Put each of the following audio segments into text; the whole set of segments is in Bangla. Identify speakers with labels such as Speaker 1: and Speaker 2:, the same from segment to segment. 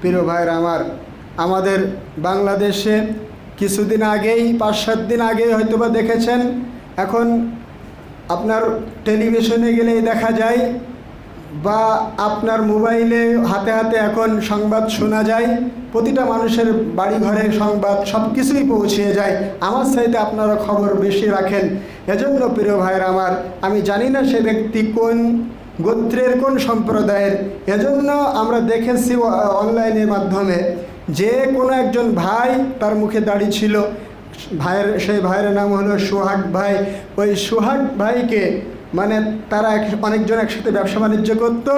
Speaker 1: প্রিয় ভাইরা আমার, আমাদের বাংলাদেশে কিছুদিন আগেই, পাঁচ সাত দিন আগেই হয়তোবা দেখেছেন, এখন আপনার টেলিভিশনে গেলেই দেখা যায় বা আপনার মোবাইলে হাতে হাতে এখন সংবাদ শোনা যায়, প্রতিটা মানুষের বাড়ি ঘরে সংবাদ সব কিছুই পৌঁছিয়ে যায়। আমার চাইতে আপনারা খবর বেশি রাখেন। এজন্য প্রিয় ভাইয়ের আমার, আমি জানি না সে ব্যক্তি কোন গোত্রের কোন সম্প্রদায়ের? এজন্য আমরা দেখেছি অনলাইনের মাধ্যমে যে কোনো একজন ভাই তার মুখে দাঁড়িয়ে ছিল। ভাইয়ের, সেই ভাইয়ের নাম হলো সোহাগ ভাই। ওই সোহাগ ভাইকে মানে তারা এক- অনেকজন একসাথে ব্যবসা বাণিজ্য করতো।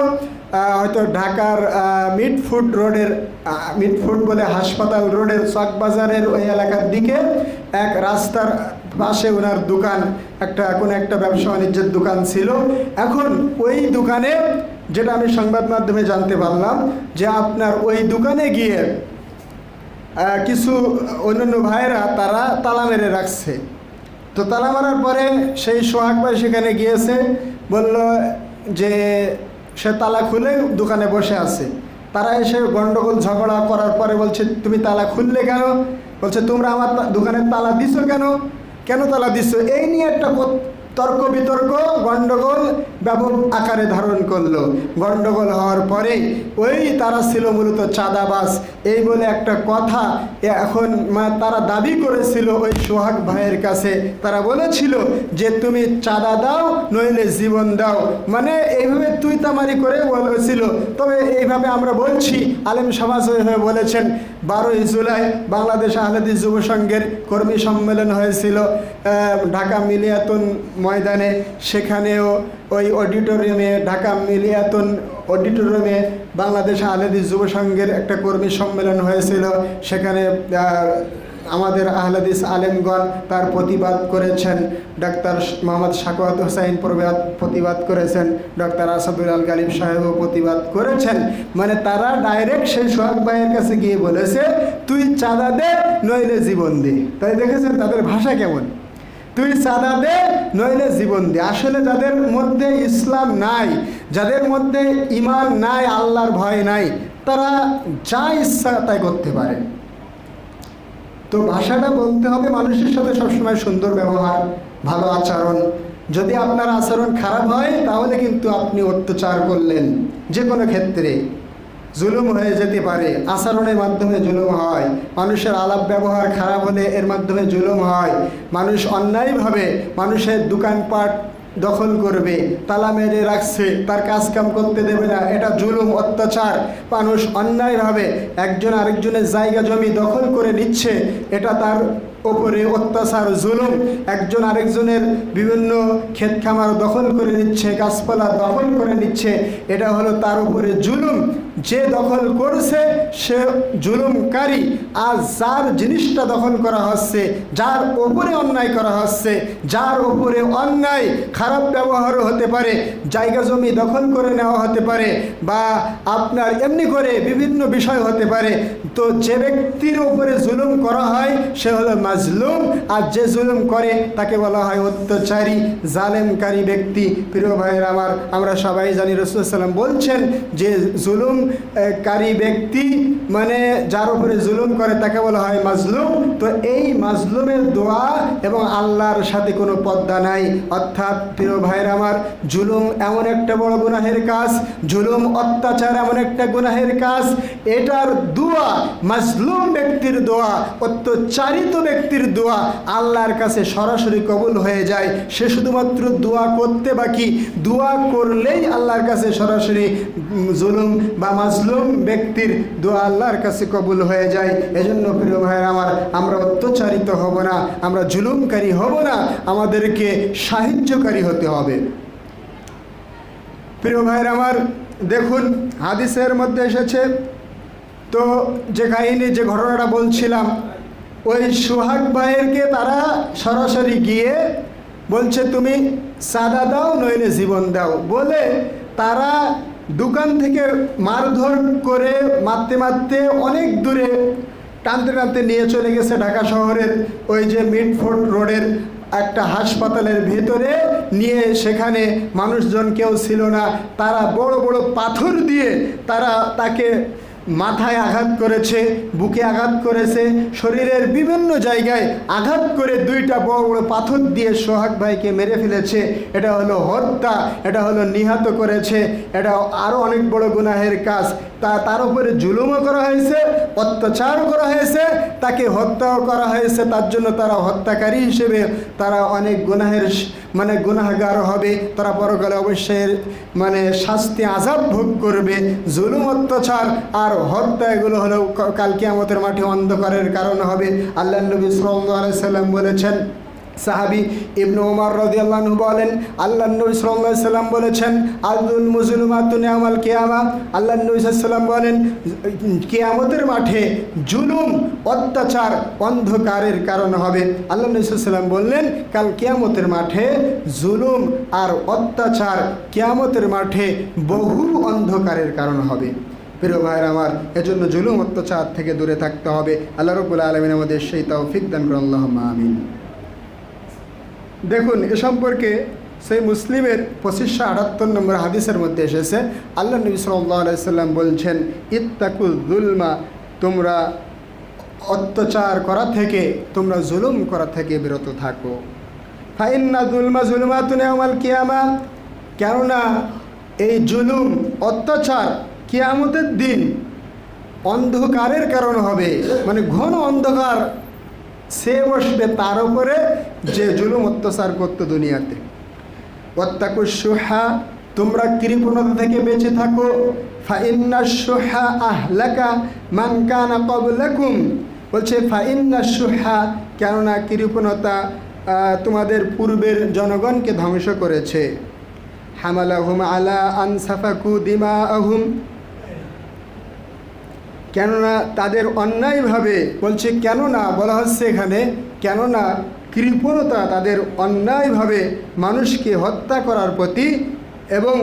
Speaker 1: হয়তো ঢাকার মিড ফুড রোডের মিড ফুড বলে হাসপাতাল রোডের চক বাজারের ওই এলাকার দিকে এক রাস্তার পাশে ওনার দোকান, একটা, এখন একটা ব্যবসা বাণিজ্যের দোকান ছিল। এখন ওই দোকানে, যেটা আমি সংবাদ মাধ্যমে জানতে পারলাম, যে আপনার ওই দোকানে গিয়ে কিছু অন্যান্য ভাইয়েরা তারা তালা মেরে রাখছে। তো তালা মারার পরে সেই সোহাগ ভাই সেখানে গিয়েছে, বলল যে সে তালা খুলে দোকানে বসে আছে। তারা এসে গন্ডগোল, ঝগড়া করার পরে বলছে, তুমি তালা খুললে কেন? বলছে, তোমরা আমার দোকানের তালা দিছো কেন? কেন তালা দিচ্ছ এই নিয়ে একটা তর্ক বিতর্ক, গণ্ডগোল ব্যাপক আকারে ধারণ করল। গন্ডগোল হওয়ার পরে ওই তারা ছিল মূলত চাঁদাবাস এই বলে একটা কথা এখন তারা দাবি করেছিল ওই সোহাগ ভাইয়ের কাছে। তারা বলেছিল যে, তুমি চাঁদা দাও, নইলে জীবন দাও। মানে এইভাবে তুই তামারি করে বলেছিল। তবে এইভাবে আমরা বলছি, আলেম সমাজ হয়ে বলেছেন, বারোই জুলাই বাংলাদেশ আহলেদি যুব সংঘের কর্মী সম্মেলন হয়েছিল। ঢাকা মিলিয়াতুন ময়দানে, সেখানেও ওই অডিটোরিয়ামে, ঢাকা মিলিয়াতন অডিটোরিয়ামে বাংলাদেশ আহলেদি যুব সংঘের একটা কর্মী সম্মেলন হয়েছিল। সেখানে আমাদের আহলাদিস আলেমগণ তার প্রতিবাদ করেছেন। ডাক্তার মোহাম্মদ শাকওয়াত হোসাইন প্রবাদ প্রতিবাদ করেছেন। ডক্টর আসাদুল আল গালিব সাহেবও প্রতিবাদ করেছেন। মানে তারা ডাইরেক্ট সেই সোহাগ ভাইয়ের কাছে গিয়ে বলেছে, তুই চাঁদা দে, নইলে জীবন দে। তাই দেখেছেন তাদের ভাষা কেমন? তুই চাঁদা দে, নইলে জীবন দে। আসলে যাদের মধ্যে ইসলাম নাই, যাদের মধ্যে ইমান নাই, আল্লাহর ভয় নাই, তারা যা ইচ্ছা তাই করতে পারে। তো ভাষাটা বলতে হবে মানুষের সাথে সবসময় সুন্দর ব্যবহার, ভালো আচরণ। যদি আপনার আচরণ খারাপ হয়, তাহলে কিন্তু আপনি অত্যাচার করলেন যে কোনো ক্ষেত্রে। জুলুম হয়ে যেতে পারে। আচরণের মাধ্যমে জুলুম হয়। মানুষের আলাপ ব্যবহার খারাপ হলে এর মাধ্যমে জুলুম হয়। মানুষ অন্যায়ভাবে মানুষের দোকানপাট দখল করবে, তালা মেরে রাখছে, তার কাজ কাম করতে দেবে না। এটা জুলুম, অত্যাচার। মানুষ অন্যায়ভাবে একজন আরেকজনের জায়গা জমি দখল করে নিচ্ছে, এটা তার ওপরে অত্যাচার, জুলুম। একজন আরেকজনের বিভিন্ন ক্ষেত খামার দখল করে নিচ্ছে, গাছপালা দখল করে নিচ্ছে, এটা হলো তার উপরে জুলুম। যে দখল করছে, সে জুলুমকারী। আর যার জিনিসটা দখল করা হচ্ছে, যার ওপরে অন্যায় করা হচ্ছে, যার ওপরে অন্যায়, খারাপ ব্যবহারও হতে পারে, জায়গা জমি দখল করে নেওয়া হতে পারে, বা আপনার এমনি করে বিভিন্ন বিষয় হতে পারে। তো যে ব্যক্তির উপরে জুলুম করা হয়, সে হলো মাজলুম। আর যে জুলুম করে, তাকে বলা হয় অত্যাচারী, জালেমকারী ব্যক্তি। প্রিয় ভাইয়ের আমার, আমরা সবাই জানি রসুলাম বলছেন যে জুলুম আহ, কারী ব্যক্তি মানে যার উপরে জুলুম করে তাকে বলা হয় মাজলুম। তো এই মাজলুমের দোয়া এবং আল্লাহর সাথে কোনো পদ্মা নাই। অর্থাৎ প্রিয় ভাইয়ের আমার জুলুম এমন একটা বড় গুনাহের কাজ জুলুম অত্যাচার এমন একটা গুনাহের কাজ। এটার দোয়া মাজলুম ব্যক্তির দোয়া অত্যাচারিত ব্যক্তির দোয়া আল্লাহর কাছে সরাসরি কবুল হয়ে যায়। সে শুধুমাত্র দোয়া করতে বাকি। দোয়া করলেই আল্লাহর কাছে সরাসরি জুলুম বা মাজলুম ব্যক্তির দোয়া আল্লাহর কাছে কবুল হয়ে যায়। এজন্য প্রিয় ভাইয়ের আমার, আমরা অত্যাচারিত হব না, আমরা জুলুমকারী হব না, আমাদেরকে সাহায্যকারী হতে হবে। প্রিয় ভাইয়ের আমার, দেখুন, হাদিসের মধ্যে এসেছে, তো যে কাহিনী, যে ঘটনাটা বলছিলাম, ওই সোহাগ ভাইয়েরকে তারা সরাসরি গিয়ে বলছে, তুমি সাদা দাও, নইলে জীবন দাও। বলে তারা দোকান থেকে মারধর করে মারতে মারতে অনেক দূরে টানতে টানতে নিয়ে চলে গেছে ঢাকা শহরের ওই যে মিডফোর্ড রোডের একটা হাসপাতালের ভেতরে। নিয়ে সেখানে মানুষজন কেউ ছিল না। তারা বড় বড় পাথর দিয়ে তারা তাকে মাথায় আঘাত করেছে, বুকে আঘাত করেছে, শরীরের বিভিন্ন জায়গায় আঘাত করে দুইটা বড় বড় পাথর দিয়ে সোহাগ ভাইকে মেরে ফেলেছে। এটা হলো হত্যা, এটা হলো নিহত করেছে, এটা আরও অনেক বড় গুনাহের কাজ। তা তার উপরে জুলুমও করা হয়েছে অত্যাচারও করা হয়েছে, তাকে হত্যাও করা হয়েছে, তার জন্য তারা হত্যাকারী হিসেবে তারা অনেক গুনাহের মানে গুনাহগার হবে। তারা পরকালে অবশ্যই মানে শাস্তি আজাব ভোগ করবে। জুলুম, অত্যাচার আর হত্যা, এগুলো হলো ক- কালকে আমাদের মাঠে অন্ধকারের কারণ হবে। আল্লাহ নবী সাল্লাম বলেছেন সাহাবি ইবনু ওমর রাদিয়াল্লাহু বলেন, আল্লাহ নবী সাল্লাল্লাহু সাল্লাম বলেছেন আলদুল মুজলুমাতুন ইয়াউমাল কিয়ামা। আল্লাহ নবী সাল্লাম বলেন, কিয়ামতের মাঠে জুলুম, অত্যাচার অন্ধকারের কারণ হবে। আল্লাহ নবী সাল্লাম বললেন, কাল কিয়ামতের মাঠে জুলুম আর অত্যাচার কিয়ামতের মাঠে বহু অন্ধকারের কারণ হবে। প্রিয় ভাইয়ের আমার, এজন্য জুলুম, অত্যাচার থেকে দূরে থাকতে হবে। আল্লাহ রবুল আলমিন আমাদের সেই তৌফিক দান করুন। আল্লাহ আমিন। দেখুন, এ সম্পর্কে সেই মুসলিমের পঁচিশশো আটাত্তর নম্বর হাদিসের মধ্যে এসেছে, আল্লাহ নবী সাল্লাহ আলাইসাল্লাম বলছেন, ইত্তাকুল জুলমা তোমরা অত্যাচার করা থেকে, তোমরা জুলুম করা থেকে বিরত থাকো। ফাইন্না জুলমা জুলমা তুনে আমাল কিয়ামা কেননা, এই জুলুম, অত্যাচার কিয়ামতের দিন অন্ধকারের কারণ হবে মানে ঘন অন্ধকার সে বসবে তার উপরে যে জুলুম অত্যাচার করতো দুনিয়াতে। অত্যাকুর সুহা তোমরা কৃপণতা থেকে বেঁচে থাকো। ফাইন্না সুহা আহলাকা মানকানা কবলাকুম বলছে ফাইন্না সুহা কেননা কৃপণতা তোমাদের পূর্বের জনগণকে ধ্বংস করেছে। হামালাহুম আলা আনসাফাকু দিমা আহুম কেননা তাদের অন্যায়ভাবে বলছে, কেননা, বলা হচ্ছে এখানে, কেননা কৃপণতা তাদের অন্যায়ভাবে মানুষকে হত্যা করার প্রতি এবং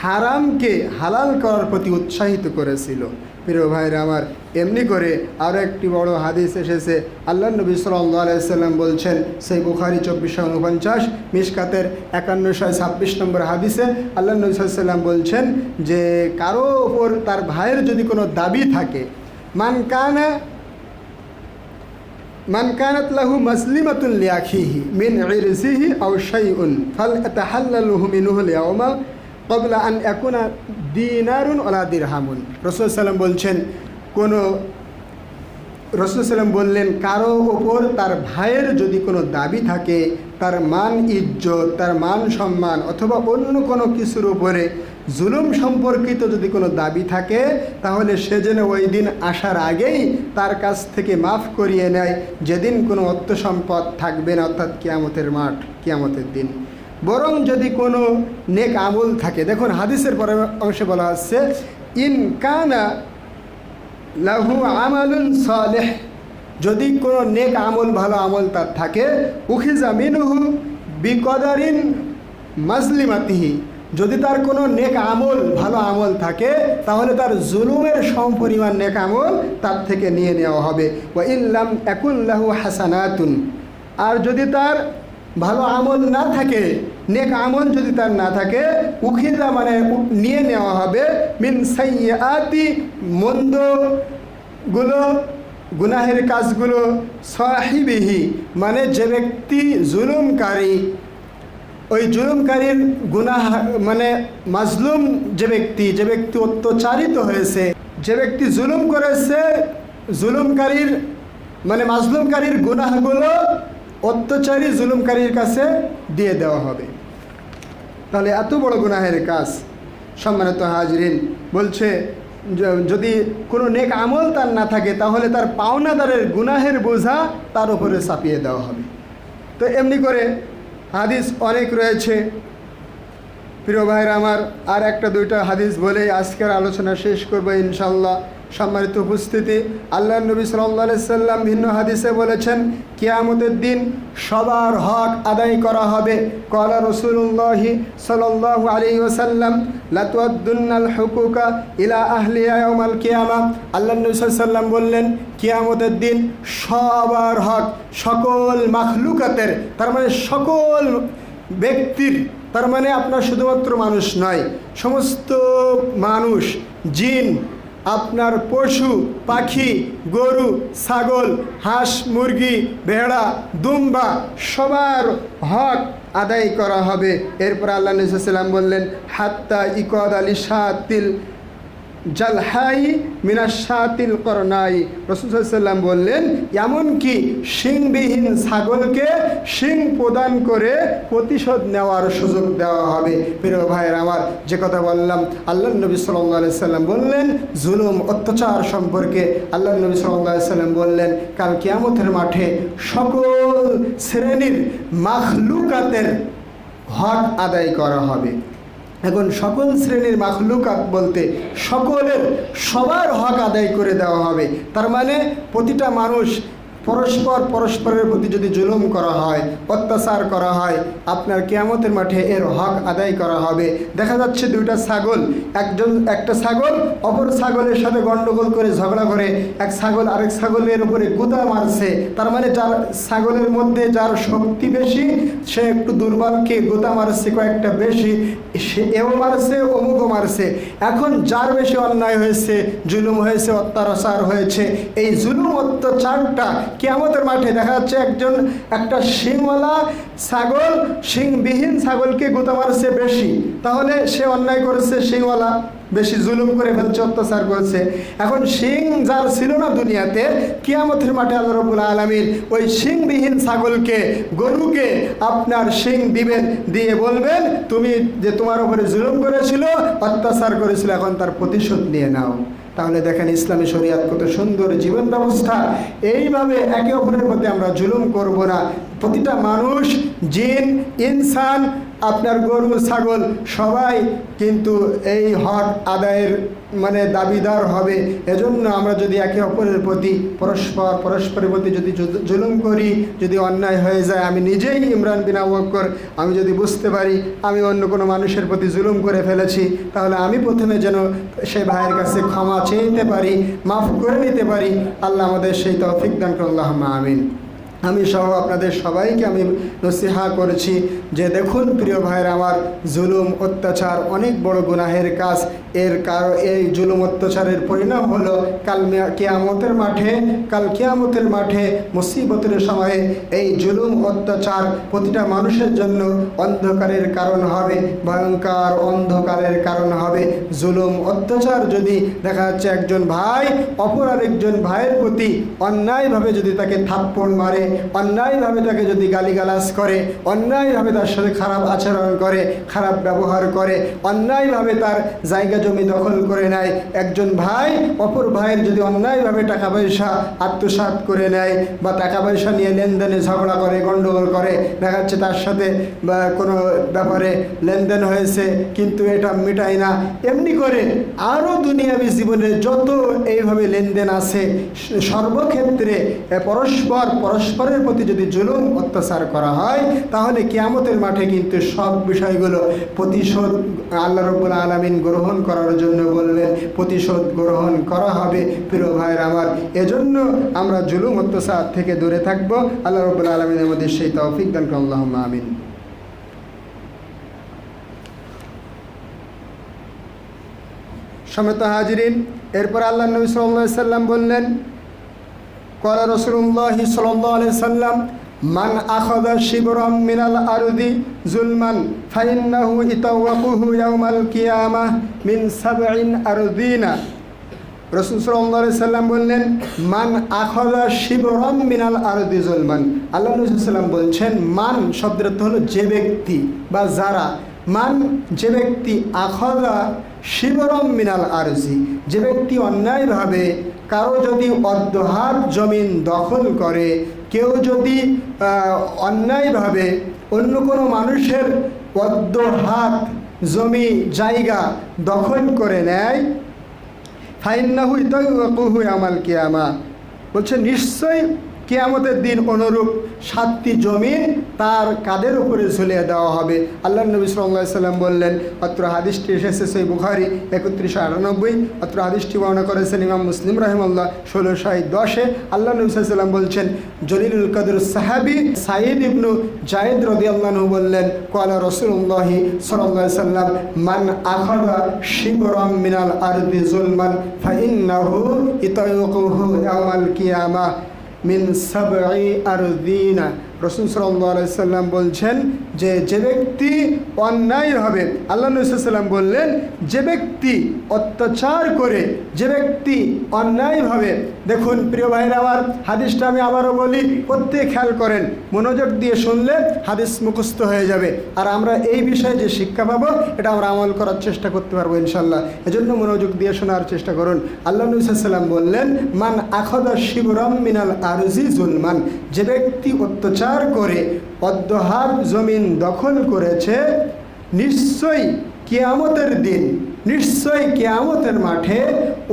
Speaker 1: হারামকে হালাল করার প্রতি উৎসাহিত করেছিল। প্রিয় ভাইরা আমার, এমনি করে আরও একটি বড় হাদিস এসেছে। আল্লাহ নবী সাল্লাহ আলাইসাল্লাম বলছেন, সেই বুখারি চব্বিশশো উনপঞ্চাশ, মিসকাতের একান্নশো ছাব্বিশ নম্বর হাদিসে আল্লাহ নবী সাল্লাম বলছেন যে, কারও ওপর তার ভাইয়ের যদি কোনো দাবি থাকে মানকানা মান কানাত লাহু মিন ইরসিহি আও শাইউন, ফাল আতাহাল্লালুহু মিনহু লিয়াউমা ক্বাবলা আন ইয়াকুনা দিনারুন ওয়ালা দিরহামুন। রাসূল সাল্লাম বলছেন, কোনো রসুল সাল্লাম বললেন, কারও ওপর তার ভাইয়ের যদি কোনো দাবি থাকে, তার মান ইজ্জত, তার মান সম্মান অথবা অন্য কোনো কিছুর উপরে জুলুম সম্পর্কিত যদি কোনো দাবি থাকে, তাহলে সে যেন ওই দিন আসার আগেই তার কাছ থেকে মাফ করিয়ে নেয়। যেদিন কোনো অর্থ সম্পদ থাকবে না, অর্থাৎ কিয়ামতের মাঠ, কিয়ামতের দিন। বরং যদি কোনো নেক আমল থাকে। দেখুন, হাদিসের পরে অংশে বলা হচ্ছে ইন কানা লাহু আমালুন সালেহ। যদি কোনো নেক আমল, ভালো আমল তার থাকে, উখিজা মিনহু বিকদারিন মাজলিমাতিহি। যদি তার কোনো নেক আমল, ভালো আমল থাকে, তাহলে তার জুলুমের সমপরিমাণ নেক আমল তার থেকে নিয়ে নেওয়া হবে। ও ইল্লাম একুল্লাহু হাসানাতুন। আর যদি তার ভালো আমল না থাকে নেক আমল যদি তার না থাকে, উখিদা মানে নিয়ে নেওয়া হবে। মিন সাইয়াতি মন্দগুলো গুনাহের কাজগুলো সাহিবিহি মানে যে ব্যক্তি জুলুমকারী, ওই জুলুমকারীর গুনাহ মানে মাজলুম যে ব্যক্তি যে ব্যক্তি অত্যাচারিত হয়েছে, যে ব্যক্তি জুলুম করেছে, জুলুমকারীর মানে মাজলুমকারীর গুনাহগুলো অত্যাচারী জুলুমকারীর কাছে দিয়ে দেওয়া হবে। তাহলে এত বড় গুনাহের কাজ, সম্মানিত হাজরিন, বলছে যদি কোনো নেক আমল তার না থাকে, তাহলে তার পাওনাদারের গুনাহের বোঝা তার উপরে চাপিয়ে দেওয়া হবে। তো এমনি করে হাদিস অনেক রয়েছে। প্রিয় ভাইয়ের আমার আর একটা দুইটা হাদিস বলেই আজকের আলোচনা শেষ করব ইনশাল্লাহ সম্মানিত উপস্থিতি আল্লাহ নবী সাল্লাহ সাল্লাম ভিন্ন হাদিসে বলেছেন, কিয়ামতের দিন সবার হক আদায় করা হবে। কলা রসুল্লাহি সাল্লাহ আলী ওসাল্লাম লাতুয়াদ্দুন্নাল হুকুকা ইলা আহলিয়াল কিয়ামা। আল্লাহ নবী সাল্লাম বললেন, কিয়ামতের দিন সবার হক সকল মাখলুকাতের, তার মানে সকল ব্যক্তির, তার মানে আপনার শুধুমাত্র মানুষ নয়, সমস্ত মানুষ, জিন আপনার পশু, পাখি, গরু, ছাগল, হাঁস, মুরগি, ভেড়া, দুম্বা, সবার হক আদায় করা হবে। এরপর আল্লাহ নবীলাম বললেন, হাত্তা ইকদ আলী সাতিল জালহাই মিনাশাতিল করনাই। রসুলাম বললেন এমনকি শিংবিহীন ছাগলকে শিং প্রদান করে প্রতিশোধ নেওয়ার সুযোগ দেওয়া হবে? প্রিয় ভাইয়ের, আমার যে কথা বললাম, আল্লাহ নবী সাল্লাহ সাল্লাম বললেন, জুলুম, অত্যাচার সম্পর্কে আল্লাহ নবী সাল্লাহ সাল্লাম বললেন, কাল কিয়ামতের মাঠে সকল শ্রেণির মাখলুকাতের হক আদায় করা হবে। এখন সকল শ্রেণির মাখলুকাত বলতে সকলের সবার হক আদায় করে দেওয়া হবে। তার মানে প্রতিটা মানুষ পরস্পর পরস্পরের প্রতি যদি জুলুম করা হয়, অত্যাচার করা হয়, আপনার কেয়ামতের মাঠে এর হক আদায় করা হবে। দেখা যাচ্ছে দুইটা ছাগল, একজন একটা ছাগল, অপর ছাগলের সাথে গন্ডগোল করে ঝগড়া করে, এক ছাগল আরেক ছাগলের উপরে গুদা মারছে। তার মানে যার ছাগলের মধ্যে যার শক্তি বেশি, সে একটু দুর্বলকে গোতা মারছে, কয়েকটা বেশি, সে এও মারছে, অমুকও মারছে। এখন যার বেশি অন্যায় হয়েছে, জুলুম হয়েছে, অত্যাচার হয়েছে, এই জুলুম অত্যাচারটা কেয়ামতের মাঠে দেখা যাচ্ছে একজন, একটা শিংওয়ালা ছাগল, শিংবিহীন ছাগলকে গোতা মারছে বেশি। তাহলে সে অন্যায় করেছে শিংওয়ালা, বেশি জুলুম করে ফেলছে, অত্যাচার করেছে। এখন শিং যার ছিল না দুনিয়াতে, কিয়ামতের মাঠে আল্লাহ রবুল আলমিন ওই শিংবিহীন ছাগলকে, গরুকে আপনার শিং দিবেন, দিয়ে বলবেন, তুমি যে তোমার উপরে জুলুম করেছিল, অত্যাচার করেছিল, এখন তার প্রতিশোধ নিয়ে নাও। তাহলে দেখেন ইসলামী শরিয়াত কত সুন্দর জীবন ব্যবস্থা। এইভাবে একে অপরের মধ্যে আমরা জুলুম করব না। প্রতিটা মানুষ, জিন, ইনসান আপনার গরু, ছাগল, সবাই কিন্তু এই হক আদায়ের মানে দাবিদার হবে। এজন্য আমরা যদি একে অপরের প্রতি পরস্পর, পরস্পরের প্রতি যদি জুলুম করি, যদি অন্যায় হয়ে যায়, আমি নিজেই ইমরান বিন আবক্কর আমি যদি বুঝতে পারি, আমি অন্য কোনো মানুষের প্রতি জুলুম করে ফেলেছি, তাহলে আমি প্রথমে যেন সে ভাইয়ের কাছে ক্ষমা চেয়ে নিতে পারি, মাফ করে নিতে পারি। আল্লাহ আমাদের সেই তৌফিক দান করল্লাহ আমিন। আমি সহ আপনাদের সবাইকে আমি নসিহা করেছি যে দেখুন, প্রিয় ভাইয়ের, আমার জুলুম, অত্যাচার অনেক বড় গুনাহের কাজ। এর কারণ, এই জুলুম, অত্যাচারের পরিণাম হলো কাল কেয়ামতের মাঠে, কাল কেয়ামতের মাঠে মুসিবতের সময়ে এই জুলুম, অত্যাচার প্রতিটা মানুষের জন্য অন্ধকারের কারণ হবে, ভয়ঙ্কর অন্ধকারের কারণ হবে। জুলুম, অত্যাচার যদি দেখা যাচ্ছে একজন ভাই, অপর আরেকজন ভাইয়ের প্রতি অন্যায়ভাবে যদি তাকে থাপ্পড় মারে অন্যায়ভাবে তাকে যদি গালিগালাজ করে, অন্যায়ভাবে তার সাথে খারাপ আচরণ করে, খারাপ ব্যবহার করে, অন্যায়ভাবে তার জায়গা জমি দখল করে নেয়, একজন ভাই অপর ভাইয়ের যদি অন্যায়ভাবে টাকা পয়সা আত্মসাৎ করে নেয় বা টাকা পয়সা নিয়ে লেনদেনে ঝগড়া করে, গণ্ডগোল করে, দেখা যাচ্ছে তার সাথে কোনো ব্যাপারে লেনদেন হয়েছে, কিন্তু এটা মেটায় না। এমনি করে আরও দুনিয়াবী জীবনে যত এইভাবে লেনদেন আছে, সর্বক্ষেত্রে পরস্পর পরস্পর পরস্পরের প্রতি যদি জুলুম অত্যাচার করা হয়, তাহলে কিয়ামতের মাঠে কিন্তু সব বিষয়গুলো প্রতিশোধ আল্লাহ রব্বুল আলমিন গ্রহণ করার জন্য বললেন, প্রতিশোধ গ্রহণ করা হবে প্রিয় ভাইয়ের আমার। এজন্য আমরা জুলুম অত্যাচার থেকে দূরে থাকব। আল্লাহ রব্বুল আলমিনের মধ্যে সেই তৌফিক দান আল্লাহ আমিন। সমেত হাজিরিন, এরপর আল্লাহ নবী সাল্লাম বললেন সাল্লাম মান আখদা শিবরম মিনাল আরদি জুলমান ফাইন্নাহু ইতাওয়াকুহু ইয়াউমাল কিয়ামাহ মিন সাবঈন আরদিনা রসুল সাল্লাহ সাল্লাম বললেন মান আখদা শিবরম মিনাল আরদি জুলমান আল্লাহ বলছেন, মান শব্দের অর্থ হলো যে ব্যক্তি বা যারা। মান যে ব্যক্তি আখদা শিবরম মিনাল আরজি। যে ব্যক্তি অন্যায়ভাবে কারও যদি অর্ধহাত জমিন দখল করে, কেউ যদি অন্যায়ভাবে অন্য কোনো মানুষের অর্ধহাত জমি জায়গা দখল করে নেয়, ফাইন্নাহু ইতাকুহু আমাল কিয়ামা। বলছে, নিশ্চয়ই কেয়ামতের দিন অনুরূপ সাতটি জমিন তার কাদের উপরে ঝুলিয়ে দেওয়া হবে? আল্লাহ নবী সাল্লাম বললেন অত্র হাদিসটি এসেছে সেই বুখারি একত্রিশশো আটানব্বই অত্র হাদিসটি বর্ণনা করেছেন ইমাম মুসলিম রহিমাল্লাহ ষোলোশো দশে। আল্লাহ নবী সাল্লাম বলছেন, জলিলুল কদর সাহাবি সাইদ ইবনু জায়েদ রদি আল্লাহ বললেন কলা রসুল্লাহি সাল্লাহ সাল্লাম, মান আখরা শিবরম মিনাল আরদি জুলমান, ফাইন্নাহু ইতায়ুকুহু ইয়াউমাল কিয়ামা। মিন সাবঈ আরদিনা রসুল সাল্লাম বলছেন যে যে ব্যক্তি অন্যায়ভাবে আল্লাহ সাল্লাম বললেন, যে ব্যক্তি অত্যাচার করে, যে ব্যক্তি অন্যায়ভাবে দেখুন প্রিয় ভাইরা আমার, হাদিসটা আমি আবারও বলি, প্রত্যেক খেয়াল করেন, মনোযোগ দিয়ে শুনলে হাদিস মুখস্থ হয়ে যাবে। আর আমরা এই বিষয়ে যে শিক্ষা পাবো, এটা আমরা আমল করার চেষ্টা করতে পারব ইনশাল্লাহ এজন্য মনোযোগ দিয়ে শোনার চেষ্টা করুন। আল্লাহ সাল্লাম বললেন, মান আখদা শিবরম মিনাল আরজি জুলমান যে ব্যক্তি অত্যাচার করে অদ্যহার জমিন দখল করেছে নিশ্চয়ই কেয়ামতের দিন নিশ্চয়ই কেয়ামতের মাঠে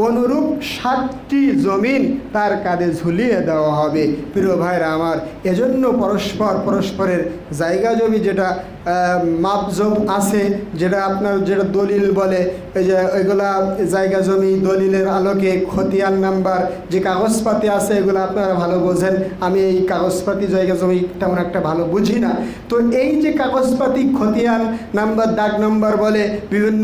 Speaker 1: অনুরূপ সাতটি জমিন তার কাঁধে ঝুলিয়ে দেওয়া হবে। প্রিয় ভাইরা আমার এজন্য পরস্পর পরস্পরের জায়গা জমি যেটা আহ, মাপজোপ আছে যেটা আপনার যেটা দলিল বলে এই যে ওইগুলা জায়গা জমি দলিলের আলোকে খতিয়ান নাম্বার যে কাগজপাতি আছে এগুলো আপনারা ভালো বোঝেন। আমি এই কাগজপাতি জায়গা জমি তেমন একটা ভালো বুঝি না। তো এই যে কাগজপাতি খতিয়ান নাম্বার দাগ নাম্বার বলে বিভিন্ন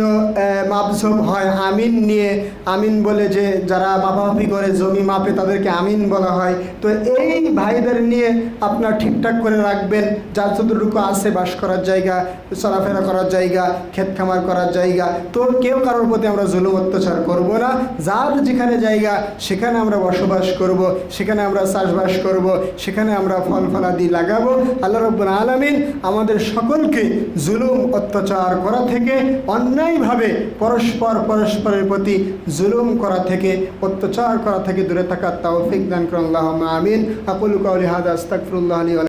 Speaker 1: মাপঝোপ হয়, আমিন নিয়ে, আমিন বলে যে যারা মাপামাপি করে জমি মাপে তাদেরকে আমিন বলা হয়। তো এই ভাইদের নিয়ে আপনার ঠিকঠাক করে রাখবেন, যার যতটুকু আছে বাস করার জায়গা, চলাফেরা করার জায়গা, ক্ষেত খামার করার জায়গা। তো কেউ কারোর প্রতি আমরা জুলুম অত্যাচার করব না, যার যেখানে জায়গা, সেখানে আমরা বসবাস করব, সেখানে আমরা চাষবাস করব, সেখানে আমরা ফল ফলাদি লাগাবো। আল্লাহ রব্বুল আলমিন আমাদের সকলকে জুলুম, অত্যাচার করা থেকে অন্যায়ভাবে পরস্পর পরস্পরের প্রতি জুলুম করা থেকে, অত্যাচার করা থেকে দূরে থাকার তাওফিক দান করুন। আল্লাহ আমিন। আকুল কাউলি হাদ আস্তাকুল্লাহ লি ওয়া